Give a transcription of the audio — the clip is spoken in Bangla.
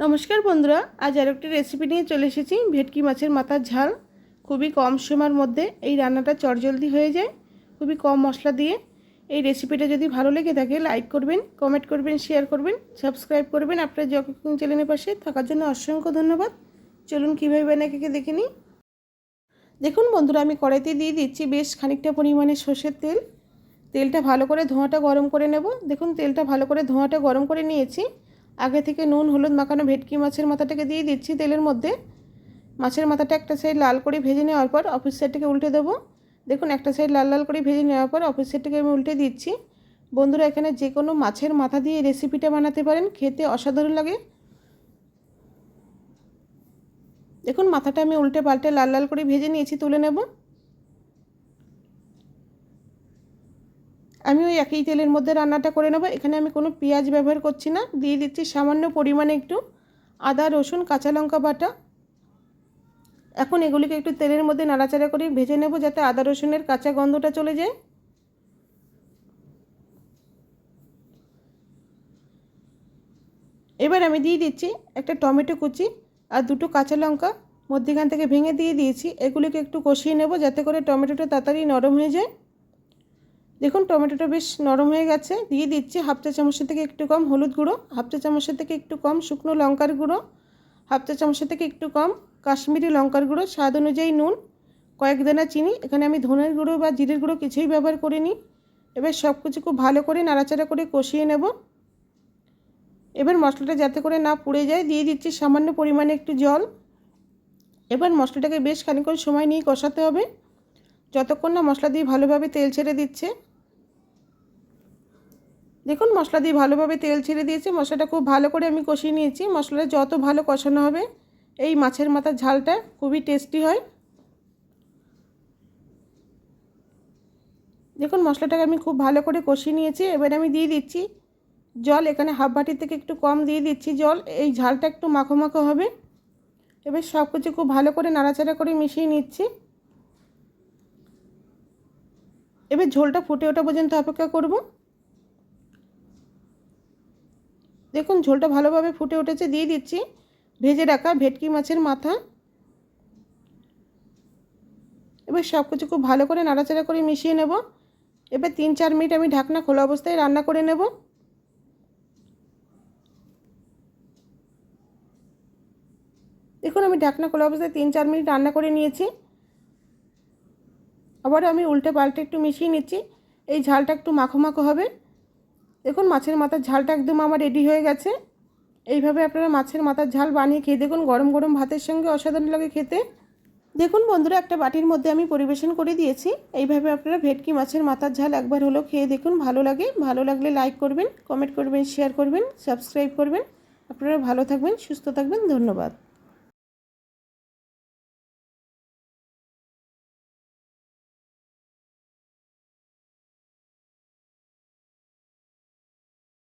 নমস্কার বন্ধুরা, আজ আর একটি রেসিপি নিয়ে চলে এসেছি। ভেটকি মাছের মাথার ঝাল। খুবই কম সময়ের মধ্যে এই রান্নাটা চটজলদি হয়ে যায়। খুবই কম মশলা দিয়ে। এই রেসিপিটা যদি ভালো লেগে থাকে লাইক করবেন কমেন্ট করবেন শেয়ার করবেন সাবস্ক্রাইব করবেন আপনার জগ কুকিং চ্যানেলের পাশে। থাকার জন্য অসংখ্য ধন্যবাদ। চলুন কীভাবে বানায় কে দেখে নিই। দেখুন বন্ধুরা, আমি কড়াইতে দিয়ে দিচ্ছি বেশ খানিকটা পরিমাণে সর্ষের তেল। তেলটা ভালো করে ধোঁয়াটা গরম করে নেব। দেখুন, তেলটা ভালো করে ধোঁয়াটা গরম করে নিয়েছি। আগে থেকে নুন, হলুদ, মাখানো ভেটকি মাছের মাথাটাকে দিয়ে দিচ্ছি তেলের মধ্যে। মাছের মাথাটা একটা সাইড লাল করে ভেজে নেওয়ার পর অফিস সাইডটাকে উল্টে দেবো। দেখুন, একটা সাইড লাল লাল করে ভেজে নেওয়ার পর অফিস সাইডটাকে আমি উল্টে দিচ্ছি। বন্ধুরা, এখানে যে কোনো মাছের মাথা দিয়ে রেসিপিটা বানাতে পারেন, খেতে অসাধারণ লাগে। দেখুন, মাথাটা আমি উল্টে পাল্টে লাল লাল করে ভেজে নিয়েছি, তুলে নেব। আমি ওই একই তেলের মধ্যে রান্নাটা করে নেব। এখানে আমি কোনো পেঁয়াজ ব্যবহার করছি না। দিয়ে দিচ্ছি সামান্য পরিমাণে একটু আদা, রসুন, কাঁচা লঙ্কা বাটা। এখন এগুলিকে একটু তেলের মধ্যে নাড়াচাড়া করে ভেজে নেব যাতে আদা, রসুনের কাঁচা গন্ধটা চলে যায়। এবার আমি দিয়ে দিচ্ছি একটা টমেটো কুচি আর দুটো কাঁচা লঙ্কা। মধ্যেখান থেকে ভেঙে দিয়ে দিয়েছি। এগুলিকে একটু কষিয়ে নেব যাতে করে টমেটোটা তাড়াতাড়ি নরম হয়ে যায়। দেখুন, টমেটোটা বেশ নরম হয়ে গেছে। দিয়ে দিচ্ছি হাফ চা চামচের থেকে একটু কম হলুদ গুঁড়ো, হাফ চা চামচের থেকে একটু কম শুকনো লঙ্কার গুঁড়ো, হাফ চা চামচের থেকে একটু কম কাশ্মীরি লঙ্কার গুঁড়ো, স্বাদ অনুযায়ী নুন, কয়েক দানা চিনি। এখানে আমি ধনের গুঁড়ো বা জিরের গুঁড়ো কিছুই ব্যবহার করিনি। এবার সব কিছু খুব ভালো করে নাড়াচাড়া করে কষিয়ে নেব। এবার মশলাটা যাতে করে না পুড়ে যায়, দিয়ে দিচ্ছি সামান্য পরিমাণে একটু জল। এবার মশলাটাকে বেশ খানিক্ষণ সময় নিয়ে কষাতে হবে। যতক্ষণ না মশলা দিয়ে ভালোভাবে তেল ছেড়ে দিচ্ছে দেখুন, মশলা দিয়ে ভালোভাবে তেল ছেড়ে দিয়েছে। মশলাটা খুব ভালো করে আমি কষিয়ে নিয়েছি। মশলাটা যত ভালো কষানো হবে, এই মাছের মাথার ঝালটা খুবই টেস্টি হয়। দেখুন, মশলাটাকে আমি খুব ভালো করে কষিয়ে নিয়েছি। এবার আমি দিয়ে দিচ্ছি জল। এখানে হাফ বাটির থেকে একটু কম দিয়ে দিচ্ছি জল। এই ঝালটা একটু মাখো মাখো হবে। এবার সব কিছু খুব ভালো করে নাড়াচাড়া করে মিশিয়ে নিচ্ছি। এবার ঝোলটা ফুটে ওঠা পর্যন্ত অপেক্ষা করব। দেখুন, ঝোলটা ভালোভাবে ফুটে উঠেছে, দিয়ে দিচ্ছি। ভেজে রাখা ভেটকি মাছের মাথা। এবার সব কিছু খুব ভালো করে নাড়াচাড়া করে মিশিয়ে নেব। এবার তিন চার মিনিট আমি ঢাকনা খোলা অবস্থায় রান্না করে নেব। দেখুন, আমি ঢাকনা খোলা অবস্থায় তিন চার মিনিট রান্না করে নিয়েছি। আবার আমি উল্টে পাল্টে একটু মিশিয়ে নিচ্ছি। এই ঝালটা একটু মাখো মাখো হবে। দেখুন, মাছের মাথার ঝালটা একদম আমার রেডি হয়ে গেছে। এইভাবে আপনারা মাছের মাথার ঝাল বানিয়ে খেয়ে দেখুন, গরম গরম ভাতের সঙ্গে অসাধারণ লাগে খেতে। দেখুন বন্ধুরা, একটা বাটির মধ্যে আমি পরিবেশন করে দিয়েছি। এইভাবে আপনারা ভেটকি মাছের মাথার ঝাল একবার হলো খেয়ে দেখুন, ভালো লাগে। ভালো লাগলে লাইক করবেন কমেন্ট করবেন শেয়ার করবেন সাবস্ক্রাইব করবেন। আপনারা ভালো থাকবেন, সুস্থ থাকবেন, ধন্যবাদ।